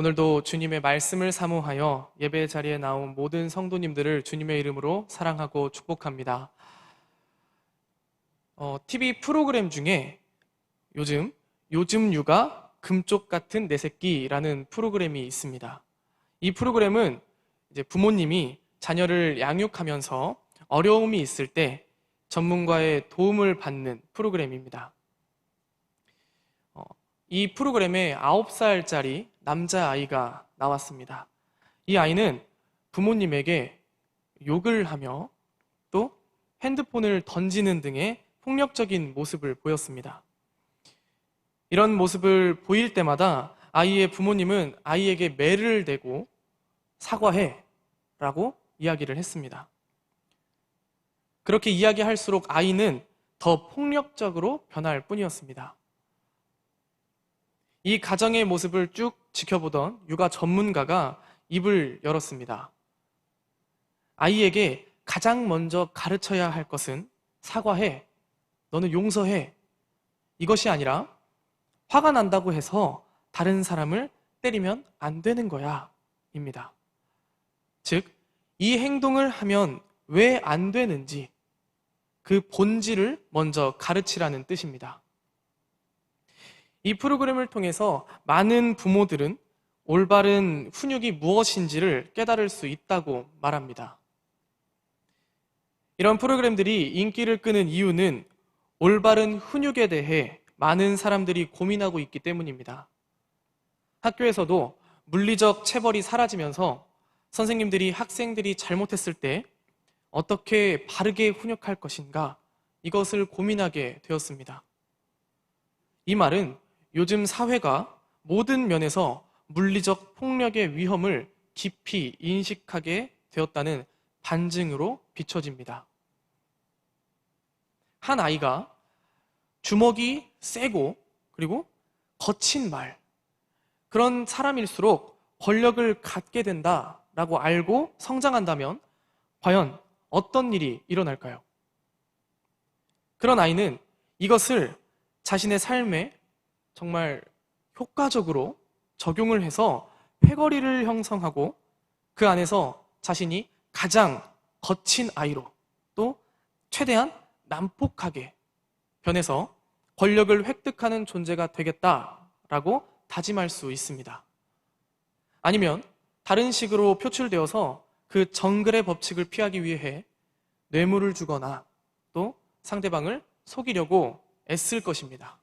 오늘도 주님의 말씀을 사모하여 예배 자리에 나온 모든 성도님들을 주님의 이름으로 사랑하고 축복합니다. 어, TV 프로그램 중에 요즘 요즘 육아 금쪽 같은 내 새끼라는 프로그램이 있습니다. 이 프로그램은 이제 부모님이 자녀를 양육하면서 어려움이 있을 때 전문가의 도움을 받는 프로그램입니다. 어, 이 프로그램에 9살짜리 남자아이가 나왔습니다. 이 아이는 부모님에게 욕을 하며 또 핸드폰을 던지는 등의 폭력적인 모습을 보였습니다. 이런 모습을 보일 때마다 아이의 부모님은 아이에게 매를 대고 사과해 라고 이야기를 했습니다. 그렇게 이야기할수록 아이는 더 폭력적으로 변할 뿐이었습니다. 이 가정의 모습을 쭉 지켜보던 육아 전문가가 입을 열었습니다. 아이에게 가장 먼저 가르쳐야 할 것은 사과해. 너는 용서해. 이것이 아니라 화가 난다고 해서 다른 사람을 때리면 안 되는 거야. 입니다. 즉, 이 행동을 하면 왜 안 되는지 그 본질을 먼저 가르치라는 뜻입니다. 이 프로그램을 통해서 많은 부모들은 올바른 훈육이 무엇인지를 깨달을 수 있다고 말합니다. 이런 프로그램들이 인기를 끄는 이유는 올바른 훈육에 대해 많은 사람들이 고민하고 있기 때문입니다. 학교에서도 물리적 체벌이 사라지면서 선생님들이 학생들이 잘못했을 때 어떻게 바르게 훈육할 것인가 이것을 고민하게 되었습니다. 이 말은 요즘 사회가 모든 면에서 물리적 폭력의 위험을 깊이 인식하게 되었다는 반증으로 비춰집니다. 한 아이가 주먹이 세고 그리고 거친 말, 그런 사람일수록 권력을 갖게 된다라고 알고 성장한다면 과연 어떤 일이 일어날까요? 그런 아이는 이것을 자신의 삶에 정말 효과적으로 적용을 해서 패거리를 형성하고 그 안에서 자신이 가장 거친 아이로 또 최대한 난폭하게 변해서 권력을 획득하는 존재가 되겠다라고 다짐할 수 있습니다. 아니면 다른 식으로 표출되어서 그 정글의 법칙을 피하기 위해 뇌물을 주거나 또 상대방을 속이려고 애쓸 것입니다.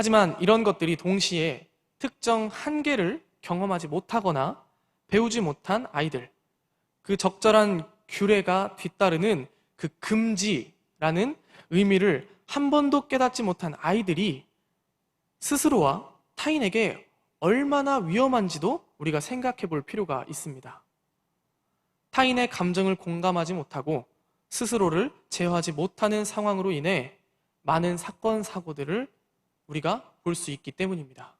하지만 이런 것들이 동시에 특정 한계를 경험하지 못하거나 배우지 못한 아이들, 그 적절한 규례가 뒤따르는 그 금지라는 의미를 한 번도 깨닫지 못한 아이들이 스스로와 타인에게 얼마나 위험한지도 우리가 생각해 볼 필요가 있습니다. 타인의 감정을 공감하지 못하고 스스로를 제어하지 못하는 상황으로 인해 많은 사건, 사고들을 우리가 볼 수 있기 때문입니다.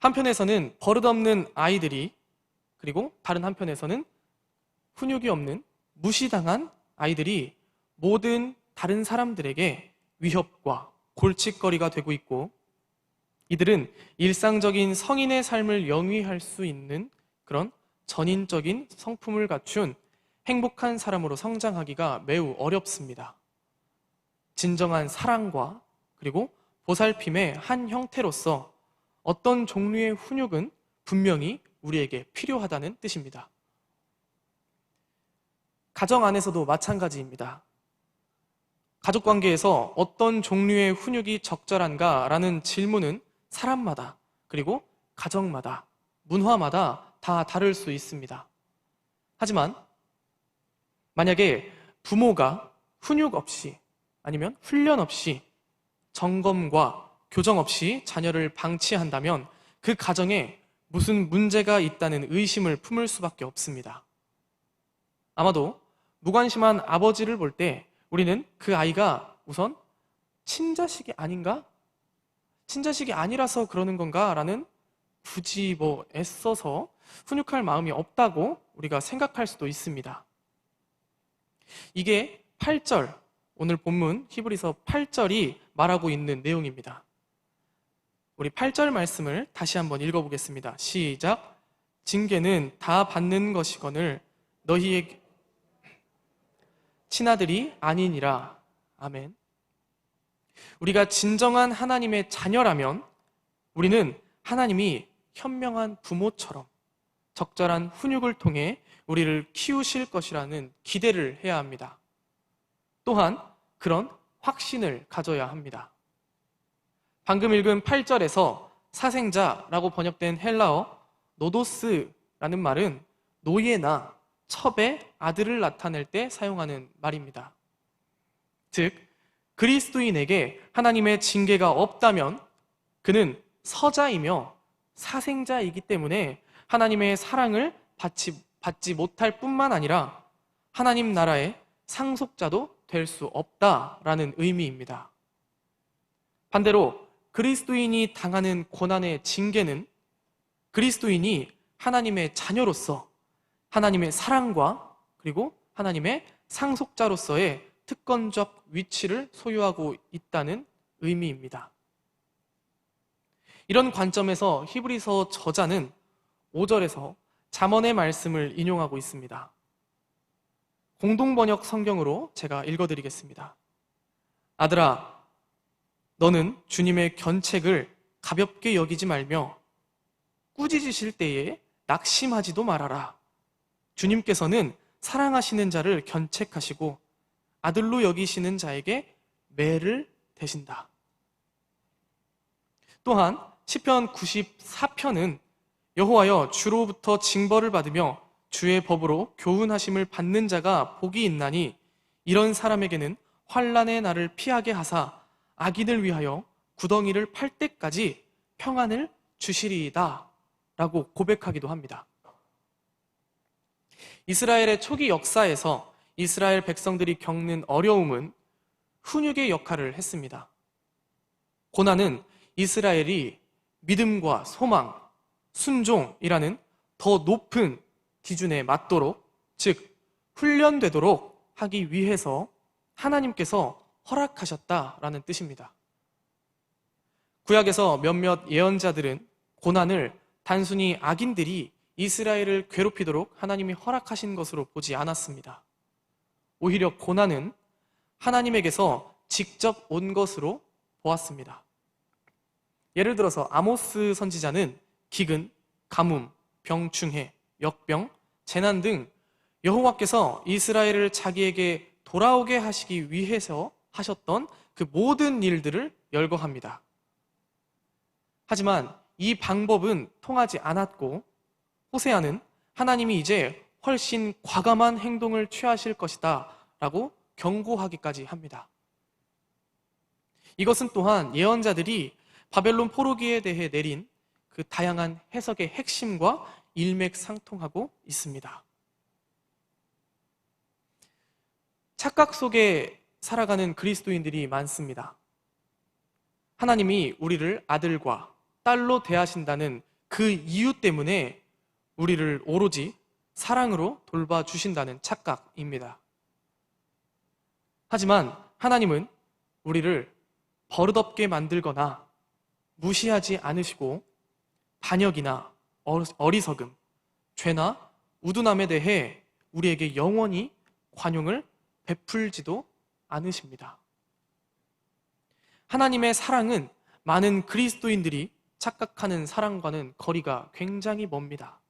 한편에서는 버릇없는 아이들이 그리고 다른 한편에서는 훈육이 없는 무시당한 아이들이 모든 다른 사람들에게 위협과 골칫거리가 되고 있고 이들은 일상적인 성인의 삶을 영위할 수 있는 그런 전인적인 성품을 갖춘 행복한 사람으로 성장하기가 매우 어렵습니다. 진정한 사랑과 그리고 보살핌의 한 형태로서 어떤 종류의 훈육은 분명히 우리에게 필요하다는 뜻입니다. 가정 안에서도 마찬가지입니다. 가족 관계에서 어떤 종류의 훈육이 적절한가라는 질문은 사람마다 그리고 가정마다 문화마다 다 다를 수 있습니다. 하지만 만약에 부모가 훈육 없이 아니면 훈련 없이 점검과 교정 없이 자녀를 방치한다면 그 가정에 무슨 문제가 있다는 의심을 품을 수밖에 없습니다. 아마도 무관심한 아버지를 볼 때 우리는 그 아이가 우선 친자식이 아닌가? 친자식이 아니라서 그러는 건가? 라는 굳이 뭐 애써서 훈육할 마음이 없다고 우리가 생각할 수도 있습니다. 이게 8절, 오늘 본문 히브리서 8절이 말하고 있는 내용입니다. 우리 8절 말씀을 다시 한번 읽어보겠습니다. 시작. 징계는 다 받는 것이거늘 너희의 친아들이 아니니라. 아멘. 우리가 진정한 하나님의 자녀라면 우리는 하나님이 현명한 부모처럼 적절한 훈육을 통해 우리를 키우실 것이라는 기대를 해야 합니다. 또한 그런 확신을 가져야 합니다. 방금 읽은 8절에서 사생자라고 번역된 헬라어 노도스라는 말은 노예나 첩의 아들을 나타낼 때 사용하는 말입니다. 즉, 그리스도인에게 하나님의 징계가 없다면 그는 서자이며 사생자이기 때문에 하나님의 사랑을 받지, 받지 못할 뿐만 아니라 하나님 나라의 상속자도 될 수 없다라는 의미입니다. 반대로 그리스도인이 당하는 고난의 징계는 그리스도인이 하나님의 자녀로서 하나님의 사랑과 그리고 하나님의 상속자로서의 특권적 위치를 소유하고 있다는 의미입니다. 이런 관점에서 히브리서 저자는 5절에서 잠언의 말씀을 인용하고 있습니다. 공동번역 성경으로 제가 읽어드리겠습니다. 아들아, 너는 주님의 견책을 가볍게 여기지 말며 꾸짖으실 때에 낙심하지도 말아라. 주님께서는 사랑하시는 자를 견책하시고 아들로 여기시는 자에게 매를 대신다. 또한 시편 94편은 여호와여 주로부터 징벌을 받으며 주의 법으로 교훈하심을 받는 자가 복이 있나니 이런 사람에게는 환란의 날을 피하게 하사 악인을 위하여 구덩이를 팔 때까지 평안을 주시리이다 라고 고백하기도 합니다. 이스라엘의 초기 역사에서 이스라엘 백성들이 겪는 어려움은 훈육의 역할을 했습니다. 고난은 이스라엘이 믿음과 소망, 순종이라는 더 높은 기준에 맞도록, 즉, 훈련되도록 하기 위해서 하나님께서 허락하셨다라는 뜻입니다. 구약에서 몇몇 예언자들은 고난을 단순히 악인들이 이스라엘을 괴롭히도록 하나님이 허락하신 것으로 보지 않았습니다. 오히려 고난은 하나님에게서 직접 온 것으로 보았습니다. 예를 들어서 아모스 선지자는 기근, 가뭄, 병충해, 역병, 재난 등 여호와께서 이스라엘을 자기에게 돌아오게 하시기 위해서 하셨던 그 모든 일들을 열거합니다. 하지만 이 방법은 통하지 않았고 호세아는 하나님이 이제 훨씬 과감한 행동을 취하실 것이다 라고 경고하기까지 합니다. 이것은 또한 예언자들이 바벨론 포로기에 대해 내린 그 다양한 해석의 핵심과 일맥상통하고 있습니다. 착각 속에 살아가는 그리스도인들이 많습니다. 하나님이 우리를 아들과 딸로 대하신다는 그 이유 때문에 우리를 오로지 사랑으로 돌봐주신다는 착각입니다. 하지만 하나님은 우리를 버릇없게 만들거나 무시하지 않으시고 반역이나 어리석음, 죄나 우둔함에 대해 우리에게 영원히 관용을 베풀지도 않으십니다. 하나님의 사랑은 많은 그리스도인들이 착각하는 사랑과는 거리가 굉장히 멉니다.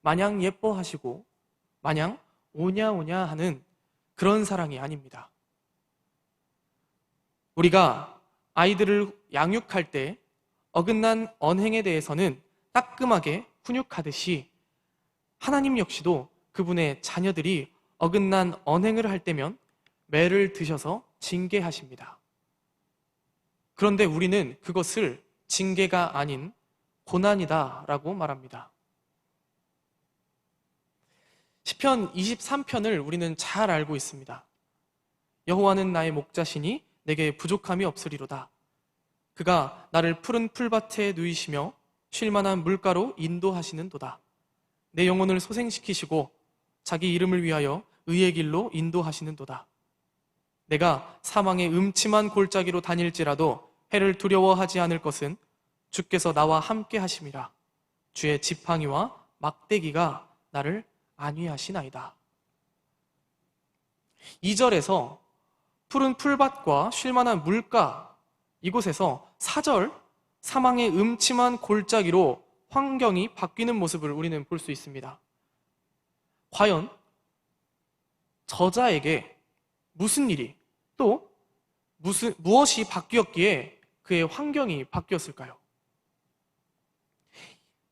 마냥 예뻐하시고 마냥 오냐오냐 하는 그런 사랑이 아닙니다. 우리가 아이들을 양육할 때 어긋난 언행에 대해서는 따끔하게 훈육하듯이 하나님 역시도 그분의 자녀들이 어긋난 언행을 할 때면 매를 드셔서 징계하십니다. 그런데 우리는 그것을 징계가 아닌 고난이다 라고 말합니다. 시편 23편을 우리는 잘 알고 있습니다. 여호와는 나의 목자시니 내게 부족함이 없으리로다. 그가 나를 푸른 풀밭에 누이시며 쉴만한 물가로 인도하시는 도다. 내 영혼을 소생시키시고 자기 이름을 위하여 의의 길로 인도하시는 도다. 내가 사망의 음침한 골짜기로 다닐지라도 해를 두려워하지 않을 것은 주께서 나와 함께 하심이라 주의 지팡이와 막대기가 나를 안위하시나이다. 2절에서 푸른 풀밭과 쉴만한 물가 이곳에서 4절 사망의 음침한 골짜기로 환경이 바뀌는 모습을 우리는 볼 수 있습니다. 과연 저자에게 무슨 일이 또 무슨 무엇이 바뀌었기에 그의 환경이 바뀌었을까요?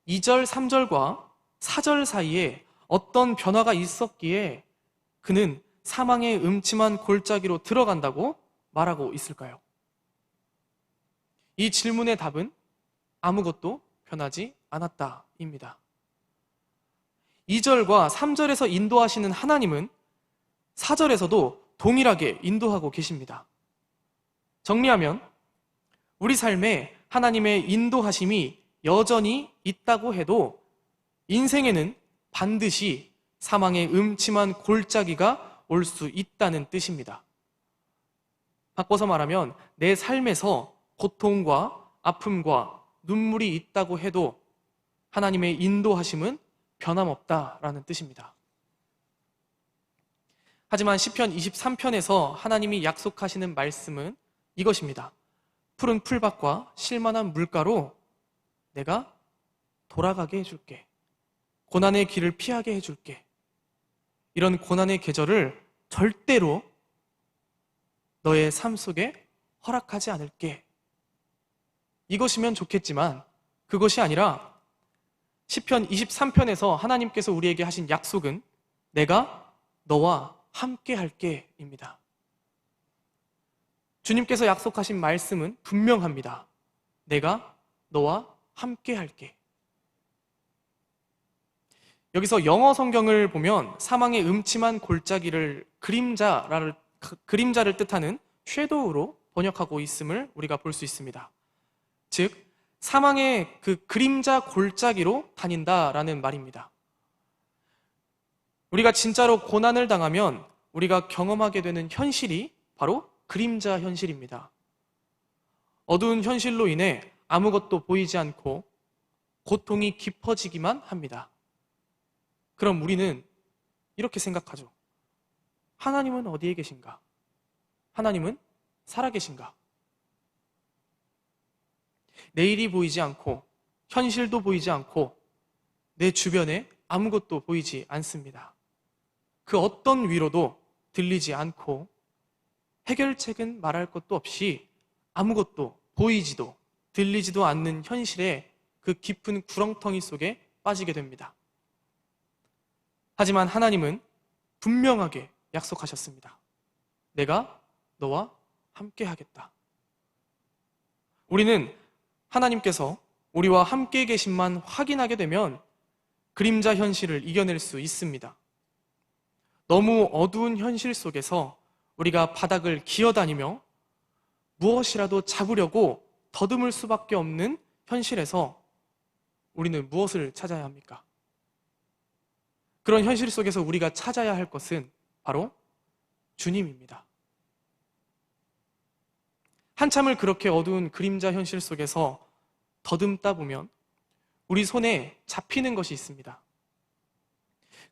2절, 3절과 4절 사이에 어떤 변화가 있었기에 그는 사망의 음침한 골짜기로 들어간다고 말하고 있을까요? 이 질문의 답은 아무것도 변하지 않았다입니다. 2절과 3절에서 인도하시는 하나님은 4절에서도 동일하게 인도하고 계십니다. 정리하면 우리 삶에 하나님의 인도하심이 여전히 있다고 해도 인생에는 반드시 사망의 음침한 골짜기가 올 수 있다는 뜻입니다. 바꿔서 말하면 내 삶에서 고통과 아픔과 눈물이 있다고 해도 하나님의 인도하심은 변함없다라는 뜻입니다. 하지만 시편 23편에서 하나님이 약속하시는 말씀은 이것입니다. 푸른 풀밭과 실만한 물가로 내가 돌아가게 해줄게. 고난의 길을 피하게 해줄게. 이런 고난의 계절을 절대로 너의 삶 속에 허락하지 않을게. 이것이면 좋겠지만 그것이 아니라 시편 23편에서 하나님께서 우리에게 하신 약속은 내가 너와 함께 할게입니다. 주님께서 약속하신 말씀은 분명합니다. 내가 너와 함께 할게. 여기서 영어 성경을 보면 사망의 음침한 골짜기를 그림자를, 그림자를 뜻하는 쉐도우로 번역하고 있음을 우리가 볼 수 있습니다. 즉, 사망의 그 그림자 골짜기로 다닌다라는 말입니다. 우리가 진짜로 고난을 당하면 우리가 경험하게 되는 현실이 바로 그림자 현실입니다. 어두운 현실로 인해 아무것도 보이지 않고 고통이 깊어지기만 합니다. 그럼 우리는 이렇게 생각하죠. 하나님은 어디에 계신가? 하나님은 살아계신가? 내일이 보이지 않고, 현실도 보이지 않고, 내 주변에 아무것도 보이지 않습니다. 그 어떤 위로도 들리지 않고, 해결책은 말할 것도 없이 아무것도 보이지도 들리지도 않는 현실에 그 깊은 구렁텅이 속에 빠지게 됩니다. 하지만 하나님은 분명하게 약속하셨습니다. 내가 너와 함께 하겠다. 우리는 하나님께서 우리와 함께 계신만 확인하게 되면 그림자 현실을 이겨낼 수 있습니다. 너무 어두운 현실 속에서 우리가 바닥을 기어다니며 무엇이라도 잡으려고 더듬을 수밖에 없는 현실에서 우리는 무엇을 찾아야 합니까? 그런 현실 속에서 우리가 찾아야 할 것은 바로 주님입니다. 한참을 그렇게 어두운 그림자 현실 속에서 더듬다 보면 우리 손에 잡히는 것이 있습니다.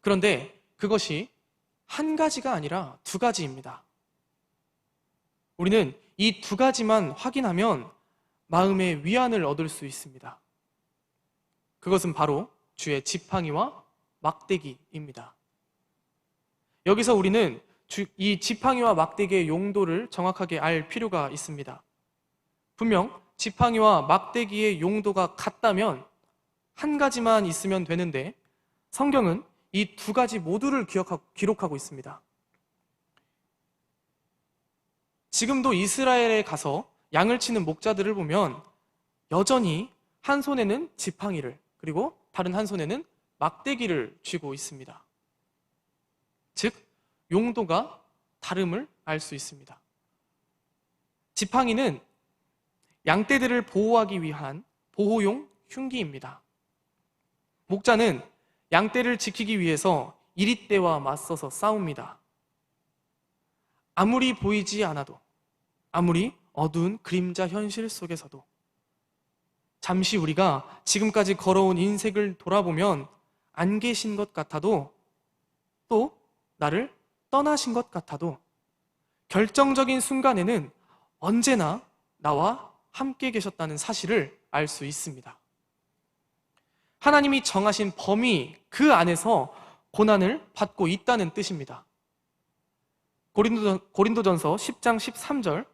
그런데 그것이 한 가지가 아니라 두 가지입니다. 우리는 이 두 가지만 확인하면 마음의 위안을 얻을 수 있습니다. 그것은 바로 주의 지팡이와 막대기입니다. 여기서 우리는 이 지팡이와 막대기의 용도를 정확하게 알 필요가 있습니다. 분명 지팡이와 막대기의 용도가 같다면 한 가지만 있으면 되는데 성경은 이 두 가지 모두를 기억하고, 기록하고 있습니다. 지금도 이스라엘에 가서 양을 치는 목자들을 보면 여전히 한 손에는 지팡이를 그리고 다른 한 손에는 막대기를 쥐고 있습니다. 즉, 용도가 다름을 알 수 있습니다. 지팡이는 양떼들을 보호하기 위한 보호용 흉기입니다. 목자는 양떼를 지키기 위해서 이리떼와 맞서서 싸웁니다. 아무리 보이지 않아도, 아무리 어두운 그림자 현실 속에서도 잠시 우리가 지금까지 걸어온 인생을 돌아보면 안 계신 것 같아도 또 나를 떠나신 것 같아도 결정적인 순간에는 언제나 나와 함께 계셨다는 사실을 알 수 있습니다. 하나님이 정하신 범위 그 안에서 고난을 받고 있다는 뜻입니다. 고린도, 전 서 10장 13절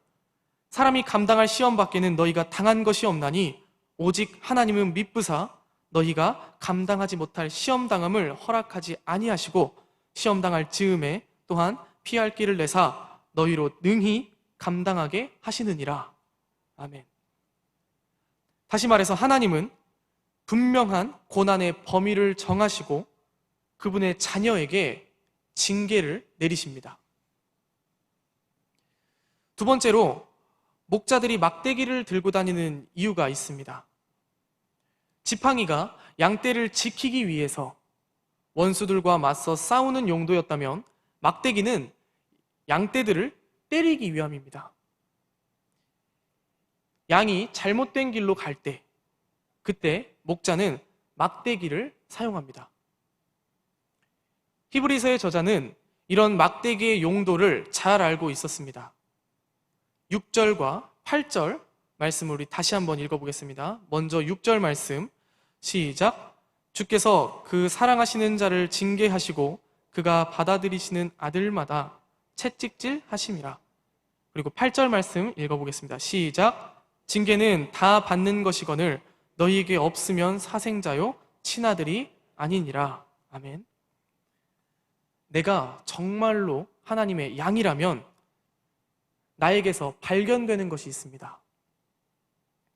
사람이 감당할 시험 밖에는 너희가 당한 것이 없나니 오직 하나님은 미쁘사 너희가 감당하지 못할 시험 당함을 허락하지 아니하시고 시험 당할 즈음에 또한 피할 길을 내사 너희로 능히 감당하게 하시느니라. 아멘. 다시 말해서 하나님은 분명한 고난의 범위를 정하시고 그분의 자녀에게 징계를 내리십니다. 두 번째로 목자들이 막대기를 들고 다니는 이유가 있습니다. 지팡이가 양떼를 지키기 위해서 원수들과 맞서 싸우는 용도였다면 막대기는 양떼들을 때리기 위함입니다. 양이 잘못된 길로 갈 때, 그때 목자는 막대기를 사용합니다. 히브리서의 저자는 이런 막대기의 용도를 잘 알고 있었습니다. 6절과 8절 말씀을 우리 다시 한번 읽어보겠습니다. 먼저 6절 말씀 시작. 주께서 그 사랑하시는 자를 징계하시고 그가 받아들이시는 아들마다 채찍질 하심이라. 그리고 8절 말씀 읽어보겠습니다. 시작. 징계는 다 받는 것이거늘 너희에게 없으면 사생자요 친아들이 아니니라. 아멘. 내가 정말로 하나님의 양이라면 나에게서 발견되는 것이 있습니다.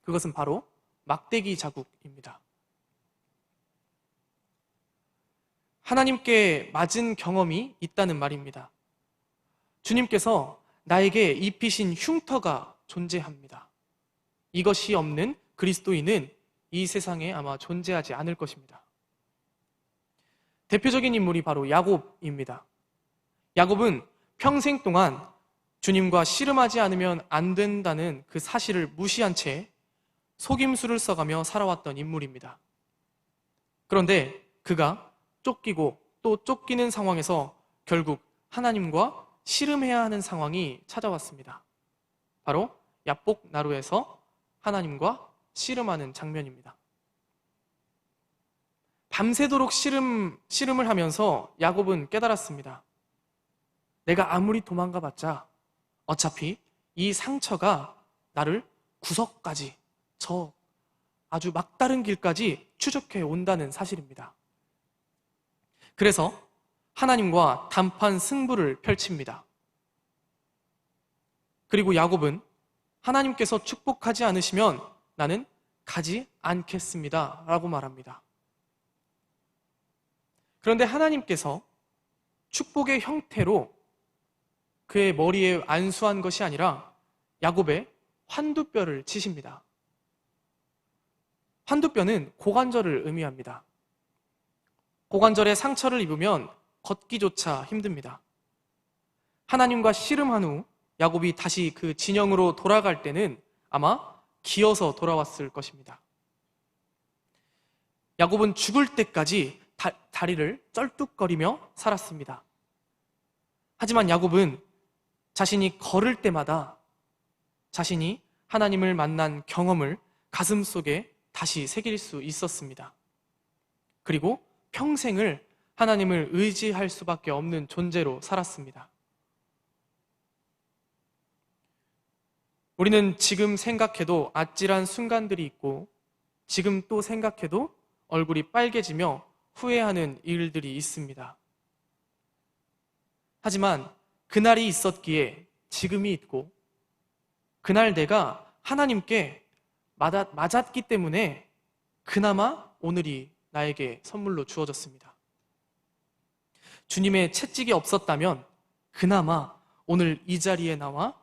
그것은 바로 막대기 자국입니다. 하나님께 맞은 경험이 있다는 말입니다. 주님께서 나에게 입히신 흉터가 존재합니다. 이것이 없는 그리스도인은 이 세상에 아마 존재하지 않을 것입니다. 대표적인 인물이 바로 야곱입니다. 야곱은 평생 동안 주님과 씨름하지 않으면 안 된다는 그 사실을 무시한 채 속임수를 써가며 살아왔던 인물입니다. 그런데 그가 쫓기고 또 쫓기는 상황에서 결국 하나님과 씨름해야 하는 상황이 찾아왔습니다. 바로 야복 나루에서 하나님과 씨름하는 장면입니다. 밤새도록 씨름, 씨름을 하면서 야곱은 깨달았습니다. 내가 아무리 도망가 봤자 어차피 이 상처가 나를 구석까지 저 아주 막다른 길까지 추적해 온다는 사실입니다. 그래서 하나님과 단판 승부를 펼칩니다. 그리고 야곱은 하나님께서 축복하지 않으시면 나는 가지 않겠습니다. 라고 말합니다. 그런데 하나님께서 축복의 형태로 그의 머리에 안수한 것이 아니라 야곱의 환두뼈를 치십니다. 환두뼈는 고관절을 의미합니다. 고관절에 상처를 입으면 걷기조차 힘듭니다. 하나님과 씨름한 후 야곱이 다시 그 진영으로 돌아갈 때는 아마 기어서 돌아왔을 것입니다. 야곱은 죽을 때까지 다, 다리를 쩔뚝거리며 살았습니다. 하지만 야곱은 자신이 걸을 때마다 자신이 하나님을 만난 경험을 가슴 속에 다시 새길 수 있었습니다. 그리고 평생을 하나님을 의지할 수밖에 없는 존재로 살았습니다. 우리는 지금 생각해도 아찔한 순간들이 있고 지금 또 생각해도 얼굴이 빨개지며 후회하는 일들이 있습니다. 하지만 그날이 있었기에 지금이 있고 그날 내가 하나님께 맞았, 맞았기 때문에 그나마 오늘이 나에게 선물로 주어졌습니다. 주님의 채찍이 없었다면 그나마 오늘 이 자리에 나와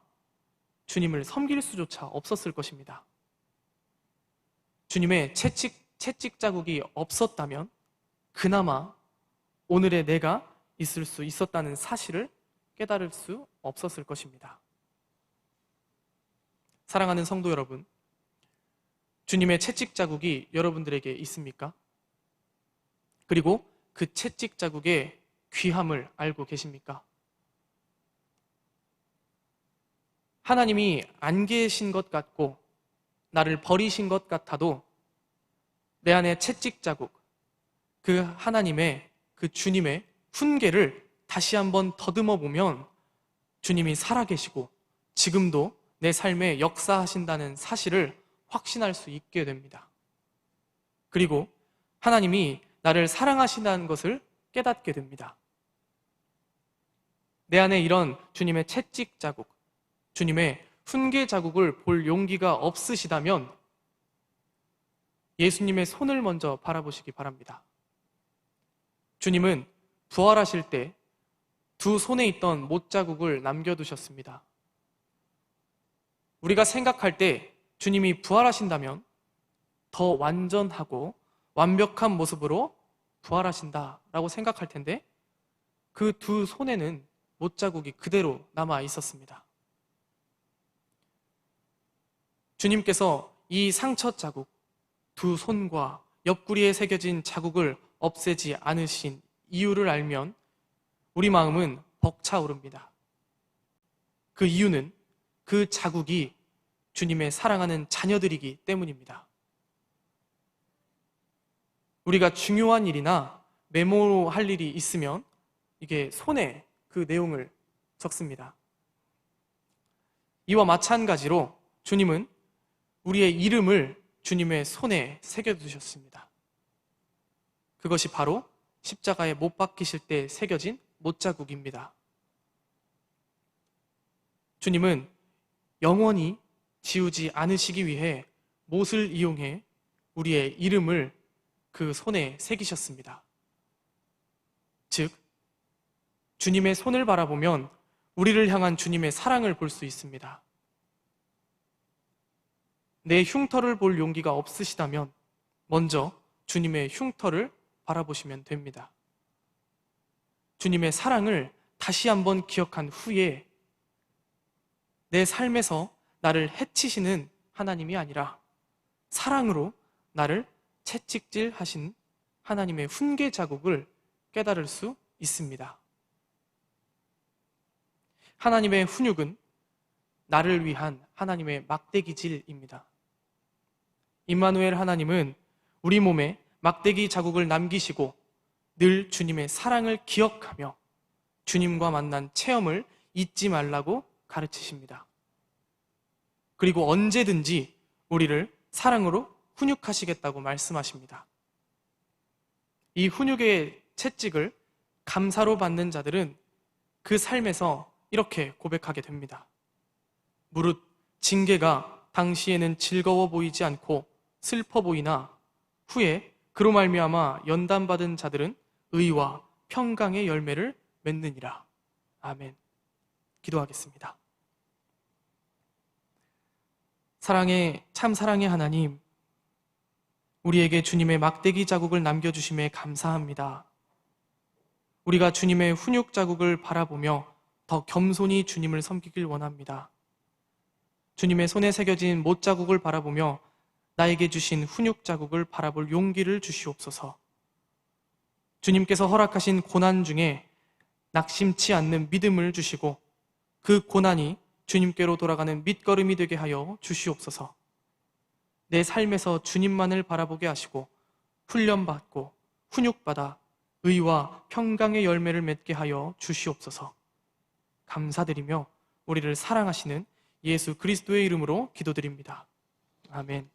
주님을 섬길 수조차 없었을 것입니다. 주님의 채찍, 채찍 자국이 없었다면 그나마 오늘의 내가 있을 수 있었다는 사실을 깨달을 수 없었을 것입니다. 사랑하는 성도 여러분, 주님의 채찍 자국이 여러분들에게 있습니까? 그리고 그 채찍 자국의 귀함을 알고 계십니까? 하나님이 안 계신 것 같고 나를 버리신 것 같아도 내 안에 채찍 자국, 그 하나님의 그 주님의 훈계를 다시 한번 더듬어 보면 주님이 살아계시고 지금도 내 삶에 역사하신다는 사실을 확신할 수 있게 됩니다. 그리고 하나님이 나를 사랑하신다는 것을 깨닫게 됩니다. 내 안에 이런 주님의 채찍 자국, 주님의 훈계 자국을 볼 용기가 없으시다면 예수님의 손을 먼저 바라보시기 바랍니다. 주님은 부활하실 때 두 손에 있던 못 자국을 남겨두셨습니다. 우리가 생각할 때 주님이 부활하신다면 더 완전하고 완벽한 모습으로 부활하신다라고 생각할 텐데 그 두 손에는 못 자국이 그대로 남아 있었습니다. 주님께서 이 상처 자국, 두 손과 옆구리에 새겨진 자국을 없애지 않으신 이유를 알면 우리 마음은 벅차오릅니다. 그 이유는 그 자국이 주님의 사랑하는 자녀들이기 때문입니다. 우리가 중요한 일이나 메모할 일이 있으면 이게 손에 그 내용을 적습니다. 이와 마찬가지로 주님은 우리의 이름을 주님의 손에 새겨두셨습니다. 그것이 바로 십자가에 못 박히실 때 새겨진 못자국입니다. 주님은 영원히 지우지 않으시기 위해 못을 이용해 우리의 이름을 그 손에 새기셨습니다. 즉, 주님의 손을 바라보면 우리를 향한 주님의 사랑을 볼 수 있습니다. 내 흉터를 볼 용기가 없으시다면 먼저 주님의 흉터를 바라보시면 됩니다. 주님의 사랑을 다시 한번 기억한 후에 내 삶에서 나를 해치시는 하나님이 아니라 사랑으로 나를 채찍질 하신 하나님의 훈계 자국을 깨달을 수 있습니다. 하나님의 훈육은 나를 위한 하나님의 막대기질입니다. 임마누엘 하나님은 우리 몸에 막대기 자국을 남기시고 늘 주님의 사랑을 기억하며 주님과 만난 체험을 잊지 말라고 가르치십니다. 그리고 언제든지 우리를 사랑으로 훈육하시겠다고 말씀하십니다. 이 훈육의 채찍을 감사로 받는 자들은 그 삶에서 이렇게 고백하게 됩니다. 무릇 징계가 당시에는 즐거워 보이지 않고 슬퍼 보이나 후에 그로 말미암아 연단 받은 자들은 의와 평강의 열매를 맺느니라. 아멘. 기도하겠습니다. 사랑의 참 사랑의 하나님, 우리에게 주님의 막대기 자국을 남겨주심에 감사합니다. 우리가 주님의 훈육 자국을 바라보며 더 겸손히 주님을 섬기길 원합니다. 주님의 손에 새겨진 못 자국을 바라보며 나에게 주신 훈육 자국을 바라볼 용기를 주시옵소서. 주님께서 허락하신 고난 중에 낙심치 않는 믿음을 주시고 그 고난이 주님께로 돌아가는 밑거름이 되게 하여 주시옵소서. 내 삶에서 주님만을 바라보게 하시고 훈련받고 훈육받아 의와 평강의 열매를 맺게 하여 주시옵소서. 감사드리며 우리를 사랑하시는 예수 그리스도의 이름으로 기도드립니다. 아멘.